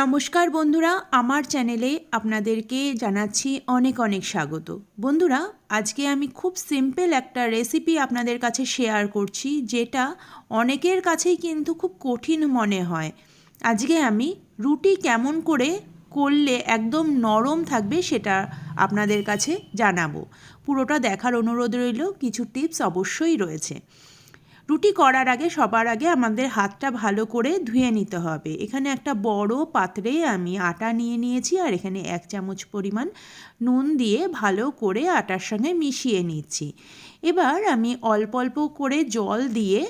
নমস্কার বন্ধুরা, আমার চ্যানেলে আপনাদেরকে জানাচ্ছি অনেক অনেক স্বাগত। বন্ধুরা, আজকে আমি খুব সিম্পল একটা রেসিপি আপনাদের কাছে শেয়ার করছি, যেটা অনেকের কাছেই কিন্তু খুব কঠিন মনে হয়। আজকে আমি রুটি কেমন করে করলে একদম নরম থাকবে সেটা আপনাদের কাছে জানাব। পুরোটা দেখার অনুরোধ রইল, কিছু টিপস অবশ্যই রয়েছে। রুটি করার আগে, সবার আগে আমাদের হাতটা ভালো করে ধুয়ে নিতে হবে। এখানে একটা বড় পাত্রে আমি আটা নিয়ে নিয়েছি আর এখানে এক চামচ পরিমাণ নুন দিয়ে ভালো করে আটার সঙ্গে মিশিয়ে নিচ্ছি। এবার আমি অল্প অল্প করে জল দিয়ে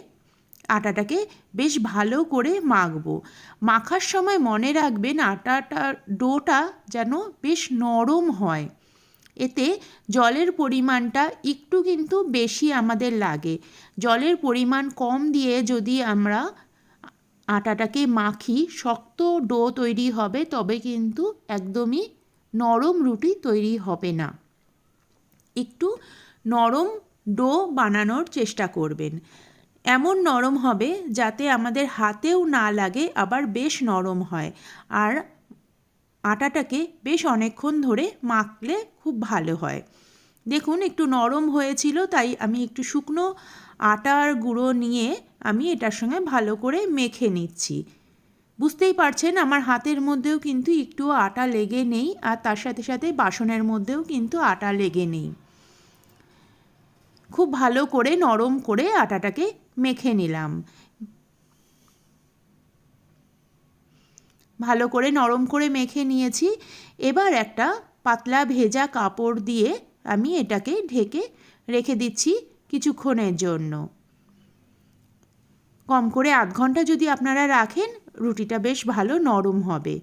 আটাটাকে বেশ ভালো করে মাখবো। মাখার সময় মনে রাখবেন আটাটা ডোটা যেন বেশ নরম হয়। এতে জলের পরিমাণটা একটু কিন্তু বেশি আমাদের লাগে। জলের পরিমাণ কম দিয়ে যদি আমরা আটাটাকে মাখি, শক্ত ডো তৈরি হবে, তবে কিন্তু একদমই নরম রুটি তৈরি হবে না। একটু নরম ডো বানানোর চেষ্টা করবেন। এমন নরম হবে যাতে আমাদের হাতেও না লাগে, আবার বেশ নরম হয়। আর আটাটাকে বেশ অনেকক্ষণ ধরে মাখলে খুব ভালো হয়। দেখুন, একটু নরম হয়েছিল, তাই আমি একটু শুকনো আটার গুঁড়ো নিয়ে আমি এটার সঙ্গে ভালো করে মেখে নিচ্ছি। বুঝতেই পারছেন, আমার হাতের মধ্যেও কিন্তু একটু আটা লেগে নেই, আর তার সাথে সাথে বাসনের মধ্যেও কিন্তু আটা লেগে নেই। খুব ভালো করে নরম করে আটাটাকে মেখে নিলাম। ভালো করে নরম করে মেখে নিয়েছি। এবার একটা পাতলা ভেজা কাপড় দিয়ে আমি এটাকে ঢেকে রেখে দিচ্ছি কিছুক্ষণের জন্য। কম করে আধ ঘণ্টা যদি আপনারা রাখেন, রুটিটা বেশ ভালো নরম হবে।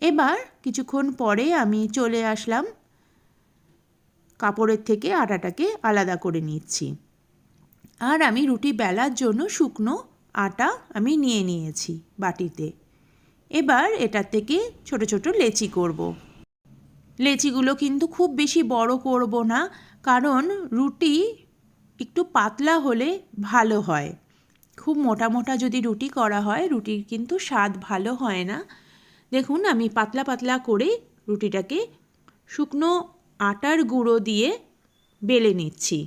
এবার কিছুক্ষণ পরে আমি চলে আসলাম। কাপড়ের থেকে আটাটাকে আলাদা করে নিচ্ছি। আর আমি রুটি বেলার জন্য শুকনো আটা আমি নিয়ে নিয়েছি বাটিতে। এবার এটার থেকে ছোট ছোট লেচি করব। লেচিগুলো কিন্তু খুব বেশি বড় করব না, কারণ রুটি একটু পাতলা হলে ভালো হয়। খুব মোটা মোটা যদি রুটি করা হয়, রুটির কিন্তু স্বাদ ভালো হয় না। দেখুন, আমি পাতলা পাতলা করে রুটিটাকে শুকনো আটার গুঁড়ো দিয়ে বেলে নিচ্ছি।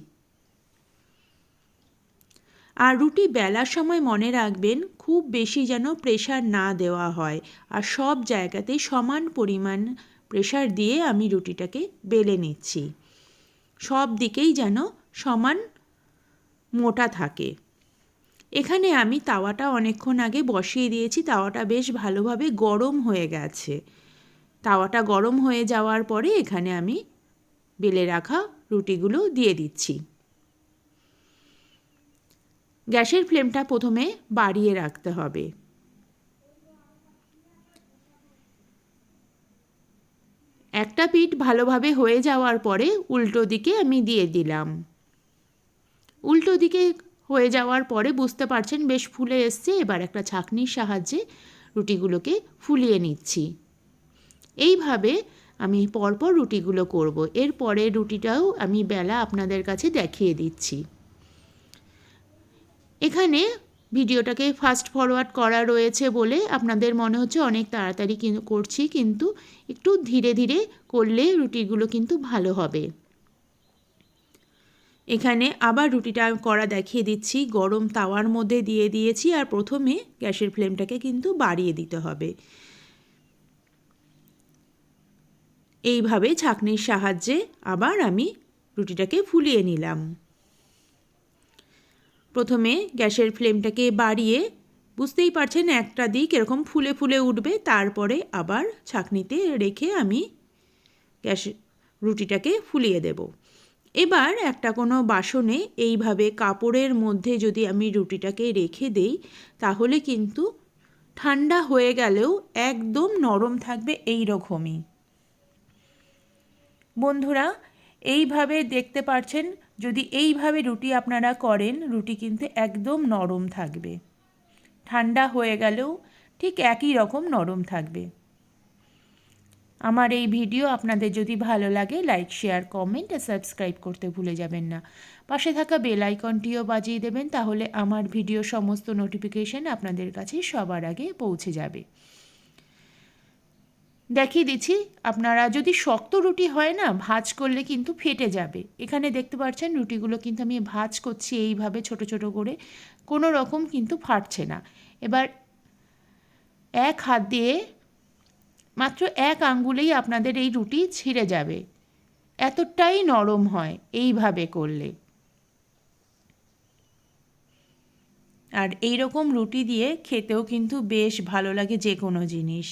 আর রুটি বেলার সময় মনে রাখবেন, খুব বেশি যেন প্রেশার না দেওয়া হয়। আর সব জায়গাতেই সমান পরিমাণ প্রেশার দিয়ে আমি রুটিটাকে বেলে নিচ্ছি। সব দিকেই যেন সমান মোটা থাকে। এখানে আমি তাওয়াটা অনেকক্ষণ আগে বসিয়ে দিয়েছি। তাওয়াটা বেশ ভালোভাবে গরম হয়ে গেছে। তাওয়াটা গরম হয়ে যাওয়ার পরে এখানে আমি বেলে রাখা রুটিগুলো দিয়ে দিচ্ছি। গ্যাসের ফ্লেমটা প্রথমে বাড়িয়ে রাখতে হবে। একটা পিঠ ভালোভাবে হয়ে যাওয়ার পরে উল্টো দিকে আমি দিয়ে দিলাম। উল্টো দিকে হয়ে যাওয়ার পরে বুঝতে পারছেন বেশ ফুলে এসছে, এবার একটা ছাঁকনির সাহায্যে রুটিগুলোকে ফুলিয়ে নিচ্ছি। এইভাবে আমি পরপর রুটিগুলো করব। এরপরে রুটিটাও আমি বেলা আপনাদের কাছে দেখিয়ে দিচ্ছি। এখানে ভিডিওটাকে ফাস্ট ফরওয়ার্ড করা রয়েছে বলে আপনাদের মনে হচ্ছে অনেক তাড়াতাড়ি করছি, কিন্তু একটু ধীরে ধীরে করলে রুটিগুলো কিন্তু ভালো হবে। এখানে আবার রুটিটা করা দেখিয়ে দিচ্ছি। গরম তাওয়ার মধ্যে দিয়ে দিয়েছি আর প্রথমে গ্যাসের ফ্লেমটাকে কিন্তু বাড়িয়ে দিতে হবে। এইভাবে ছাঁকনির সাহায্যে আবার আমি রুটিটাকে ফুলিয়ে নিলাম। প্রথমে গ্যাসের ফ্লেমটাকে বাড়িয়ে বুঝতেই পারছেন একটা দিক এরকম ফুলে ফুলে উঠবে, তারপরে আবার ছাঁকনিতে রেখে আমি গ্যাস রুটিটাকে ফুলিয়ে দেব। এবার একটা কোনো বাসনে এইভাবে কাপড়ের মধ্যে যদি আমি রুটিটাকে রেখে দেই, তাহলে কিন্তু ঠান্ডা হয়ে গেলেও একদম নরম থাকবে এই রকমই বন্ধুরা এইভাবে দেখতে পাচ্ছেন যদি এইভাবে রুটি আপনারা করেন, রুটি কিন্তু একদম নরম থাকবে। ঠান্ডা হয়ে গেলেও ঠিক একই রকম নরম থাকবে। আমার এই ভিডিও আপনাদের যদি ভালো লাগে, লাইক, শেয়ার, কমেন্ট আর সাবস্ক্রাইব করতে ভুলে যাবেন না। পাশে থাকা বেল আইকনটিও বাজিয়ে দেবেন, তাহলে আমার ভিডিও সমস্ত নোটিফিকেশন আপনাদের কাছে সবার আগে পৌঁছে যাবে। দেখিয়ে দিচ্ছি, আপনারা যদি শক্ত রুটি হয় না, ভাজ করলে কিন্তু ফেটে যাবে। এখানে দেখতে পাচ্ছেন, রুটিগুলো কিন্তু আমি ভাজ করছি এইভাবে ছোট ছোট করে, কোনো রকম কিন্তু ফাটছে না। এবার এক হাত দিয়ে মাত্র এক আঙ্গুলেই আপনাদের এই রুটি ছিঁড়ে যাবে। এতটাই নরম হয় এইভাবে করলে। আর এই রকম রুটি দিয়ে খেতেও কিন্তু বেশ ভালো লাগে যে কোনো জিনিস।